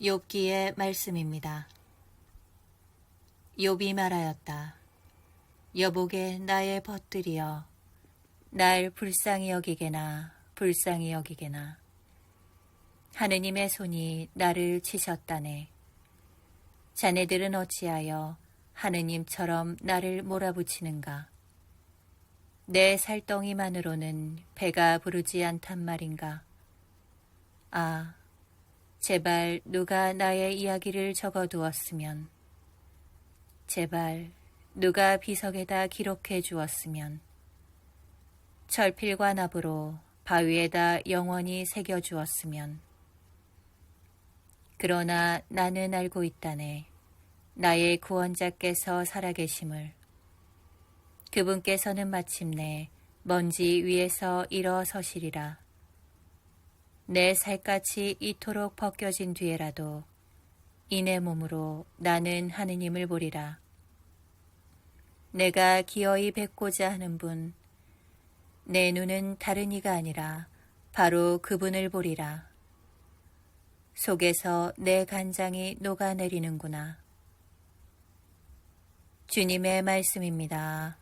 욥기의 말씀입니다. 욥이 말하였다. 여보게 나의 벗들이여 날 불쌍히 여기게나 불쌍히 여기게나 하느님의 손이 나를 치셨다네. 자네들은 어찌하여 하느님처럼 나를 몰아붙이는가? 내 살덩이만으로는 배가 부르지 않단 말인가? 아, 제발 누가 나의 이야기를 적어두었으면, 제발 누가 비석에다 기록해 주었으면, 철필과 납으로 바위에다 영원히 새겨 주었으면, 그러나 나는 알고 있다네. 나의 구원자께서 살아계심을. 그분께서는 마침내 먼지 위에서 일어서시리라. 내 살갗이 이토록 벗겨진 뒤에라도 이내 몸으로 나는 하느님을 보리라. 내가 기어이 뵙고자 하는 분, 내 눈은 다른 이가 아니라 바로 그분을 보리라. 속에서 내 간장이 녹아내리는구나. 주님의 말씀입니다.